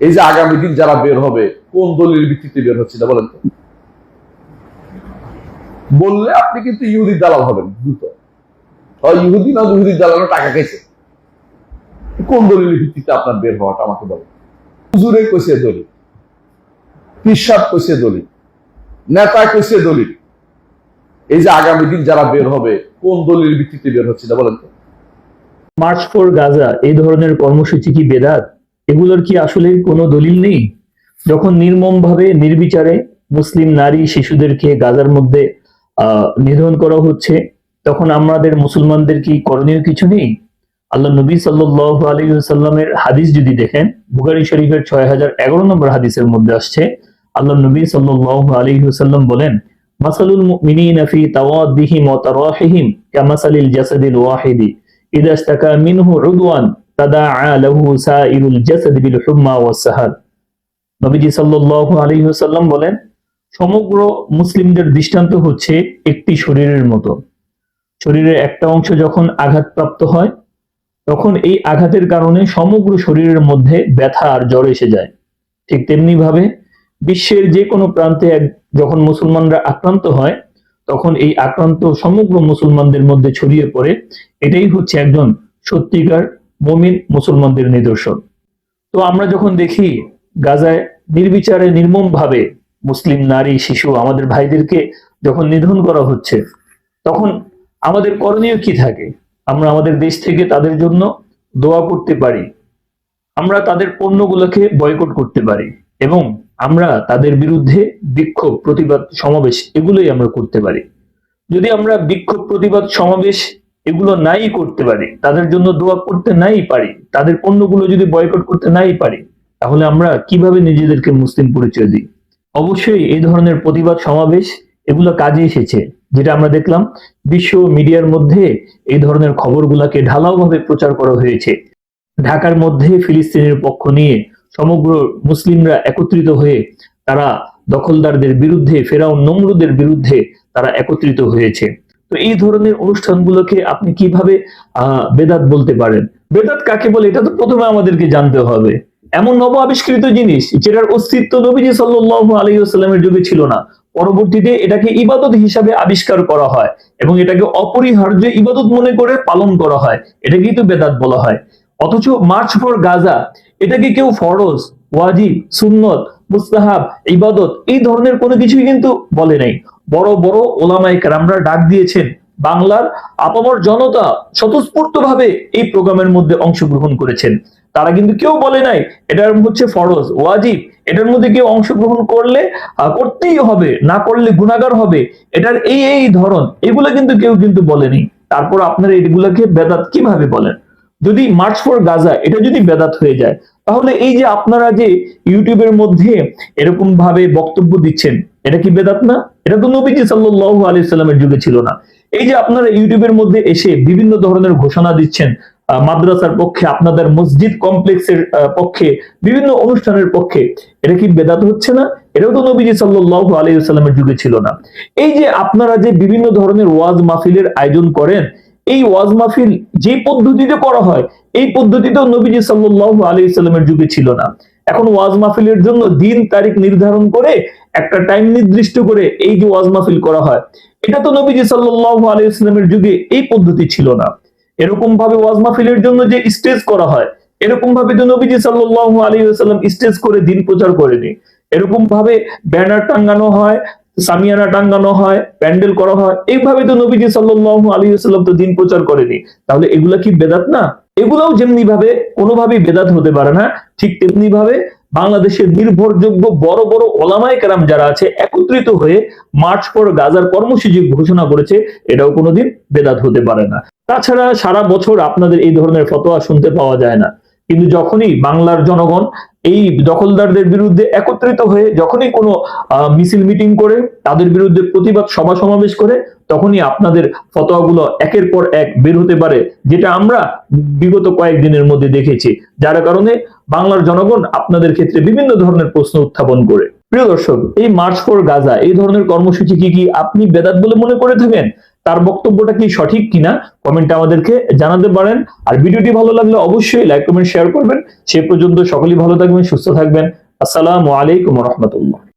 এই যে আগামী দিন যারা বের হবে, কোন দলের ভিত্তিতে বের হচ্ছে এটা বলেন তো? বললে আপনি কিন্তু ইহুদির দালাল হবেন, দ্রুত। ইহুদি না ইহুদির দালালও টাকা খেয়েছে কোন দলিলের ভিত্তিতে আপনার বের হওয়াটা আমাকে বলেন? হুজুরে কইছে দলিল পিসাব কইছে দলিল, নেতা কইছে দলিল। এই যে আগামী দিন যারা বের হবে, কোন দলিলের ভিত্তিতে বের হচ্ছে এটা বলেন তো? মার্চ ফর গাজা, এই ধরনের কর্মসূচি কি বেদাত? এগুলোর কি আসলে কোনো দলিল নেই? যখন নির্মমভাবে নির্বিচারে মুসলিম নারী শিশুদেরকে গাজার মধ্যে নিধন করা হচ্ছে, তখন আমাদের মুসলমানদের কি করণীয় কিছু নেই? আল্লাহ নবী সাল্লাহ আলহিহাল্লামের হাদিস যদি দেখেন বুগারি শরীফের ছয় হাজার এগারো নম্বর হাদিসের মধ্যে আসছে, আল্লাহ নবী সাল্লাহ আলহিহাল্লাম বলেন, মাসালুল মিনি ফি তাওয়াদ্দিহিম ও তারাহিহিম কামাসালিল জাসাদিল ওয়াহিদি ইদাস্তাকা মিনহু উদওয়ান বলেন, সমগ্র মুসলিমদের দৃষ্টান্ত হচ্ছে একটি শরীরের মতো। শরীরের একটা অংশ যখন আঘাতপ্রাপ্ত হয়, তখন এই আঘাতের কারণে সমগ্র শরীরের মধ্যে ব্যথা আর জ্বর এসে যায়। ঠিক তেমনি ভাবে বিশ্বের যে কোনো প্রান্তে যখন মুসলমানরা আক্রান্ত হয়, তখন এই আক্রান্ত সমগ্র মুসলমানদের মধ্যে ছড়িয়ে পড়ে। এটাই হচ্ছে একজন সত্যিকার মমিন মুসলমানদের নিদর্শন। তো আমরা যখন দেখি গাজায় নির্বিচারে নির্মম ভাবে মুসলিম নারী, শিশু আমাদের ভাইদেরকে যখন নিধন করা হচ্ছে, তখন আমাদের করণীয় কি থাকে? আমরা আমাদের দেশ থেকে তাদের জন্য দোয়া করতে পারি, আমরা তাদের পণ্যগুলোকে বয়কট করতে পারি এবং আমরা তাদের বিরুদ্ধে বিক্ষোভ, প্রতিবাদ, সমাবেশ এগুলোই আমরা করতে পারি। যদি আমরা বিক্ষোভ, প্রতিবাদ, সমাবেশ এগুলো নাই করতে পারি, তাদের জন্য দোয়া করতে নাই পারি, তাদের পণ্যগুলো যদি বয়কট করতে নাই পারি, তাহলে আমরা কীভাবে নিজেদেরকে মুসলিম পরিচয় দিই? অবশ্যই এই ধরনের প্রতিবাদ সমাবেশ এগুলো কাজে এসেছে, যেটা আমরা দেখলাম বিশ্ব মিডিয়ার মধ্যে এই ধরনের খবরগুলোকে ঢালাওভাবে প্রচার করা হয়েছে। ঢাকার মধ্যে ফিলিস্তিনের পক্ষ নিয়ে সমগ্র মুসলিমরা একত্রিত হয়ে তারা দখলদারদের বিরুদ্ধে, ফেরাউন নমরুদের বিরুদ্ধে তারা একত্রিত হয়েছে। তো এই ধরনের অনুষ্ঠানগুলোকে আপনি কীভাবে বেদাত বলতে পারেন? বেদাত কাকে বলে? এটা তো প্রথমে আমাদেরকে জানতে হবে। এমন নব আবিষ্কৃত জিনিস যেটার অস্তিত্ব নবীজি সাল্লাল্লাহু আলাইহি ওয়াসাল্লামের যুগে ছিল না। পরবর্তীতে এটাকে ইবাদত হিসাবে আবিষ্কার করা হয় এবং এটাকে অপরিহার্য ইবাদত মনে করে পালন করা হয়। এটাকেই তো বেদাত বলা হয়। অথচ মার্চ ফর গাজা, এটাকে কেউ ফরজ, ওয়াজিব, সুন্নত মুস্তাহাব, ইবাদত, এই ধরনের কোনো কিছুই কিন্তু বলে নাই। বড় বড় ওলামাই কেরামরা ডাক দিয়েছেন বাংলার আপামর জনতা স্বতঃস্ফূর্ত ভাবে এই প্রোগ্রামের মধ্যে অংশগ্রহণ করেছেন। তারা কিন্তু কেউ বলে নাই, এটার হচ্ছে ফরজ, ওয়াজিব। এটার মধ্যে কেউ অংশগ্রহণ করলে করতেই হবে, না করলে গুণাগার হবে। এটার এই এই ধরন, এগুলো কিন্তু কেউ কিন্তু বলেনি তারপর আপনারা এগুলাকে বেদাত কীভাবে বলেন? যদি মার্চ ফর গাজা, এটা যদি বেদাত হয়ে যায় তাহলে এই যে আপনারা যে ইউটিউবের মধ্যে এরকম ভাবে বক্তব্য দিচ্ছেন, এটা কি বেদাত না? এটা তো নবীজি সাল্লাল্লাহু আলাইহি সাল্লামের যুগে ছিল না। এই যে আপনারা ইউটিউবের মধ্যে এসে বিভিন্ন ধরনের ঘোষণা দিচ্ছেন মাদ্রাসার পক্ষে, আপনাদের মসজিদ কমপ্লেক্সের পক্ষে, বিভিন্ন অনুষ্ঠানের পক্ষে, এটা কি বেদাত হচ্ছে না? এটাও তো নবীজি সাল্লাল্লাহু আলাইহি সাল্লামের যুগে ছিল না। এই যে আপনারা যে বিভিন্ন ধরনের ওয়াজ মাহফিলের আয়োজন করেন এই ওয়াজ মাহফিল যে পদ্ধতিতে করা হয়, এই পদ্ধতিতেও নবীজি সাল্লাল্লাহু আলাইহি সাল্লামের যুগে ছিল না। এখন ওয়াজ মাহফিলের জন্য দিন তারিখ নির্ধারণ করে একটা টাইম নির্দিষ্ট করে এই যে ওয়াজ মাহফিল করা হয়, এটা তো নবীজি সাল্লাল্লাহু আলাইহি সাল্লামের যুগে এই পদ্ধতি ছিল না। এরকম ভাবে ওয়াজ মাহফিলের জন্য যে স্টেজ করা হয় এরকম ভাবে তো নবীজি সাল্লাল্লাহু আলাইহি সাল্লাম স্টেজ করে দিন প্রচার করেনি। এরকম ভাবে ব্যানার টাঙ্গানো হয় সামিয়ানা টাঙ্গানো হয়, প্যান্ডেল করা হয়। এইভাবে তো নবীজি সাল্লাল্লাহু আলাইহি সাল্লাম তো দিন প্রচার করেনি। তাহলে এগুলা কি বেদাত না? এগুলাও যেমনি ভাবে কোনোভাবেই বেদাত হতে পারে না, ঠিক তেমনি ভাবে বাংলাদেশের নির্ভরযোগ্য বড় বড় ওলামায় কেরাম যারা আছে, একত্রিত হয়ে মার্চ পর গাজার কর্মসূচি ঘোষণা করেছে, এটাও কোনোদিন বেদাত হতে পারে না। তাছাড়া সারা বছর আপনাদের এই ধরনের ফতোয়া শুনতে পাওয়া যায় না। কিন্তু যখনই বাংলার জনগণ এই দখলদারদের বিরুদ্ধে একত্রিত হয়ে যখনই কোনো মিছিল মিটিং করে, তাদের বিরুদ্ধে প্রতিবাদ সভা সমাবেশ করে, তখনই আপনাদের ফতোয়াগুলো একের পর এক বের হতে পারে, যেটা আমরা বিগত কয়েকদিনের মধ্যে দেখেছি। যার কারণে বাংলার জনগণ আপনাদের ক্ষেত্রে বিভিন্ন ধরনের প্রশ্ন উত্থাপন করে। প্রিয় দর্শক, এই মার্চ ফর গাজা, এই ধরনের কর্মসূচি কি কি আপনি বেদাত বলে মনে করে থাকেন? তার বক্তব্যটা কি সঠিক কিনা কমেন্টে আমাদেরকে জানাতে পারেন। আর ভিডিওটি ভালো লাগলে অবশ্যই লাইক কমেন্ট শেয়ার করবেন। সে পর্যন্ত সকলেই ভালো থাকবেন, সুস্থ থাকবেন। আসসালামু আলাইকুম রহমতুল্লাহ।